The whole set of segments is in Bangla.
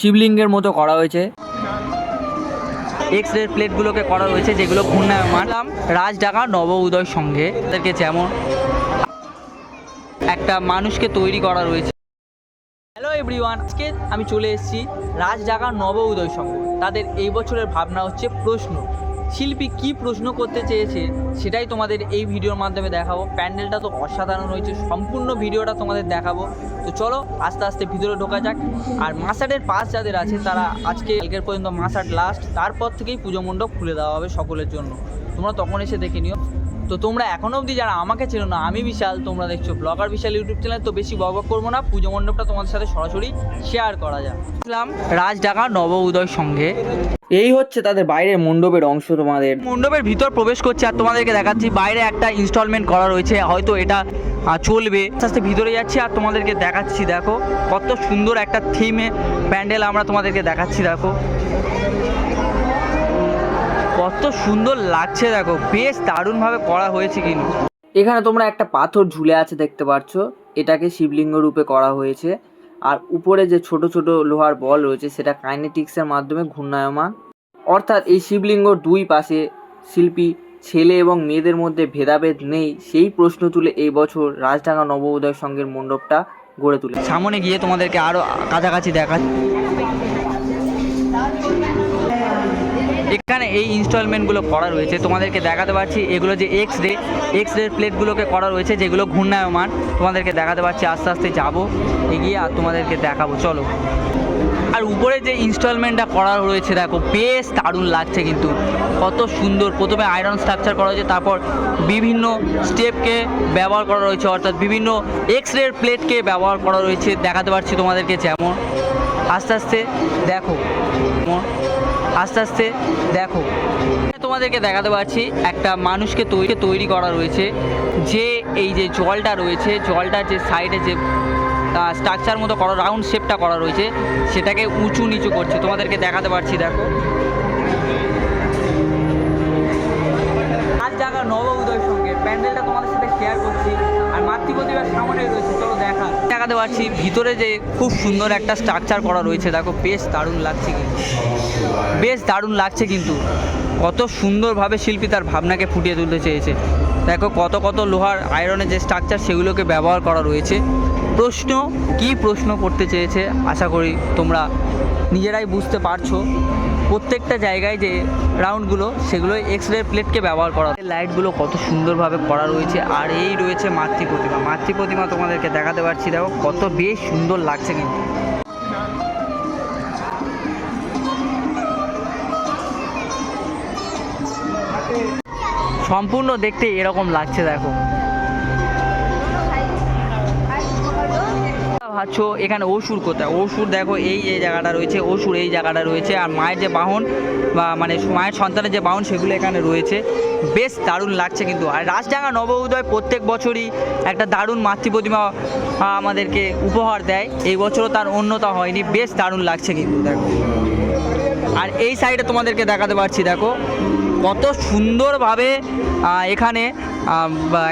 শিবলিঙ্গের মতো করা হয়েছে। এক্স রে প্লেটগুলোকে করা হয়েছে, যেগুলো ঘূর্ণায়মান রাজ ডাকা নব উদয় সঙ্গে। তাদেরকে যেমন একটা মানুষকে তৈরি করা রয়েছে। হ্যালো এভরিওয়ান আজকে আমি চলে এসেছি রাজ ডাকা নব উদয় সঙ্গে। তাদের এই বছরের ভাবনা হচ্ছে প্রশ্ন। শিল্পী কি প্রশ্ন করতে চেয়েছে সেটাই তোমাদের এই ভিডিওর মাধ্যমে দেখাবো। প্যান্ডেলটা তো অসাধারণ হয়েছে, সম্পূর্ণ ভিডিওটা তোমাদের দেখাবো। তো চলো, আস্তে আস্তে ভিতরে ঢোকা যাক। আর মাসাটের পাস যাদের আছে, তারা আজকে কালকের পর্যন্ত মাসাট লাস্ট তারপর থেকেই পুজো মণ্ডপ খুলে দেওয়া হবে সকলের জন্য। তোমরা তখন এসে দেখে নিও। তো তোমরা এখনও অবধি যারা আমাকে চেনো না আমি বিশাল তোমরা দেখছ ব্লগার বিশাল ইউটিউব চ্যানেল তো বেশি বক করব না। পুজো মণ্ডপটা তোমাদের সাথে সরাসরি শেয়ার করা যাক। ইসলাম রাজ ডাকা নব উদয় সঙ্গে এই হচ্ছে তাদের বাইরের মণ্ডপের অংশ তোমাদের। মণ্ডপের ভিতর প্রবেশ করছে আর তোমাদেরকে দেখাচ্ছি বাইরে একটা ইনস্টলমেন্ট করা রয়েছে হয়তো এটা চলবে। আস্তে আস্তে ভিতরে যাচ্ছি আর তোমাদেরকে দেখাচ্ছি দেখো। কত সুন্দর একটা থিমে প্যান্ডেল আমরা তোমাদেরকে দেখাচ্ছি দেখো। কত সুন্দর লাগছে দেখো বেশ দারুণভাবে করা হয়েছে কিন্তু। এখানে তোমরা একটা পাথর ঝুলে আছে দেখতে পাচ্ছ এটাকে শিবলিঙ্গ রূপে করা হয়েছে। আর উপরে যে ছোট ছোট লোহার বল রয়েছে সেটা কাইনেটিক্সের মাধ্যমে ঘূর্ণায়মান। অর্থাৎ এই শিবলিঙ্গর দুই পাশে শিল্পী ছেলে এবং মেয়েদের মধ্যে ভেদাভেদ নেই সেই প্রশ্ন তুলে এই বছর রাজডাঙ্গা নব উদয় সংঘের মণ্ডপটা গড়ে তুলে সামনে গিয়ে তোমাদেরকে আরও কাছাকাছি দেখা এখানে এই ইনস্টলমেন্টগুলো করা রয়েছে। তোমাদেরকে দেখাতে পারছি এগুলো যে এক্স রে এক্স রে প্লেটগুলোকে করা রয়েছে, যেগুলো ঘূর্ণায়মান। তোমাদেরকে দেখাতে পারছি আস্তে আস্তে যাব, এগিয়ে আর তোমাদেরকে দেখাবো। চলো। আর উপরে যে ইনস্টলমেন্টটা করা রয়েছে, দেখো, বেশ দারুণ লাগছে কিন্তু। কত সুন্দর। প্রথমে আয়রন স্ট্রাকচার করা হয়েছে, তারপর বিভিন্ন স্টেপকে ব্যবহার করা রয়েছে, অর্থাৎ বিভিন্ন এক্স রে প্লেটকে ব্যবহার করা রয়েছে। দেখাতে পারছি তোমাদেরকে যেমন। আস্তে আস্তে দেখো আস্তে আস্তে দেখো। তোমাদেরকে দেখাতে পারছি, একটা মানুষকে তৈরি তৈরি করা রয়েছে। যে এই যে জলটা রয়েছে, জলটার যে সাইডে যে স্ট্রাকচার মতো করা রাউন্ড শেপটা করা রয়েছে, সেটাকে উঁচু নিচু করছে। তোমাদেরকে দেখাতে পারছি, দেখো। আজ জায়গা নব উদয় সঙ্গে প্যান্ডেলটা তোমাদের সাথে শেয়ার করছি। দেখাতে পারছি ভিতরে যে খুব সুন্দর একটা স্ট্রাকচার করা রয়েছে, দেখো, বেশ দারুণ লাগছে কিন্তু। বেশ দারুণ লাগছে কিন্তু। কত সুন্দরভাবে শিল্পী তার ভাবনাকে ফুটিয়ে তুলতে চেয়েছে। দেখো, কত কত লোহার আয়রনের যে স্ট্রাকচার সেগুলোকে ব্যবহার করা রয়েছে। প্রশ্ন, কি প্রশ্ন করতে চেয়েছে? আশা করি তোমরা নিজেরাই বুঝতে পারছ। প্রত্যেকটা জায়গায় যে রাউন্ডগুলো, সেগুলো এক্স রে প্লেটকে ব্যবহার করা লাইটগুলো কত সুন্দরভাবে করা রয়েছে, আর এই রয়েছে মাতৃ প্রতিমা। মাতৃ প্রতিমা তোমাদেরকে দেখাতে পারছি, দেখো, কত বেশ সুন্দর লাগছে কিন্তু। সম্পূর্ণ দেখতে এরকম লাগছে, দেখো। ভাবছ এখানে অসুর কোথায়? অসুর দেখো এই যে জায়গাটা রয়েছে, অসুর এই জায়গাটা রয়েছে, আর মায়ের যে বাহন বা মানে মায়ের সন্তানের যে বাহন সেগুলো এখানে রয়েছে। বেশ দারুণ লাগছে কিন্তু। আর রাজডাঙ্গা নব উদয় প্রত্যেক বছরই একটা দারুণ মাতৃ প্রতিমা আমাদেরকে উপহার দেয়। এই বছরও তার অন্যতা হয়নি, বেশ দারুণ লাগছে কিন্তু, দেখো। আর এই সাইডে তোমাদেরকে দেখাতে পারছি, দেখো। কত সুন্দরভাবে এখানে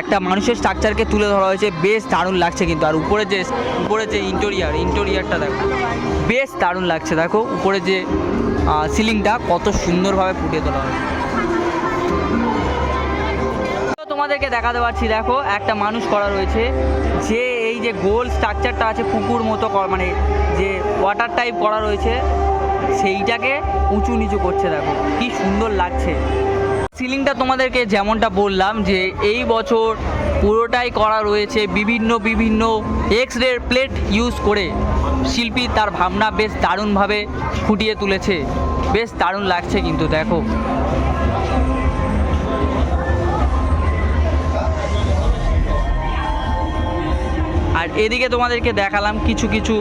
একটা মানুষের স্ট্রাকচারকে তুলে ধরা হয়েছে। বেশ দারুণ লাগছে কিন্তু। আর উপরে যে উপরে যে ইন্টেরিয়ার ইন্টেরিয়ারটা দেখো। বেশ দারুণ লাগছে দেখো। উপরে যে সিলিংটা কত সুন্দরভাবে ফুটিয়ে তোলা হয়েছে। তোমাদেরকে দেখাতে পারছি, দেখো, একটা মানুষ করা রয়েছে। যে এই যে গোল স্ট্রাকচারটা আছে, পুকুর মতো মানে যে ওয়াটার টাইপ করা রয়েছে। সেইটাকে উঁচু নিচু করছে, দেখো। কি সুন্দর লাগছে। সিলিংটা তোমাদেরকে যেমনটা বললাম যে, এই বছর পুরোটাই করা রয়েছে বিভিন্ন বিভিন্ন এক্স রে প্লেট ইউজ করে। শিল্পী তার ভাবনা বেশ দারুণভাবে ফুটিয়ে তুলেছে। বেশ দারুণ লাগছে কিন্তু, দেখো। আর এদিকে তোমাদেরকে দেখালাম কিছু কিছু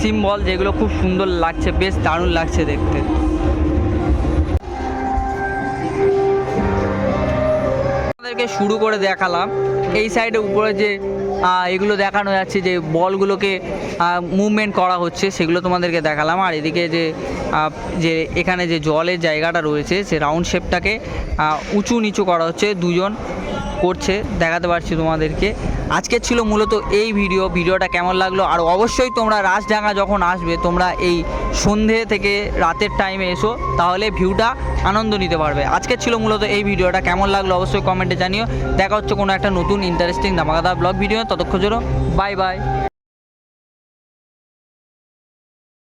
সিম্বল যেগুলো খুব সুন্দর লাগছে, বেশ দারুণ লাগছে দেখতে। তোমাদেরকে শুরু করে দেখালাম। এই সাইডে উপরে যে এগুলো দেখানো যাচ্ছে যে বলগুলোকে মুভমেন্ট করা হচ্ছে, সেগুলো তোমাদেরকে দেখালাম। আর এদিকে যে যে এখানে যে জলের জায়গাটা রয়েছে, সে রাউন্ড শেপটাকে উঁচু নিচু করা হচ্ছে। দুজন করছে, দেখাতে পারছি তোমাদেরকে। আজকে ছিল মূলত এই ভিডিও, ভিডিওটা কেমন লাগল, আর অবশ্যই তোমরা রাজডাঙ্গা যখন আসবে, তোমরা এই সন্ধে থেকে রাতের টাইমে এসো, তাহলে ভিউটা আনন্দ নিতে পারবে। আজকে ছিল মূলত এই ভিডিওটা, কেমন লাগল অবশ্যই কমেন্টে জানিও। দেখা হচ্ছে কোনো একটা নতুন ইন্টারেস্টিং ধামাকাদার ব্লগ ভিডিও ততক্ষণ জন্য বাই বাই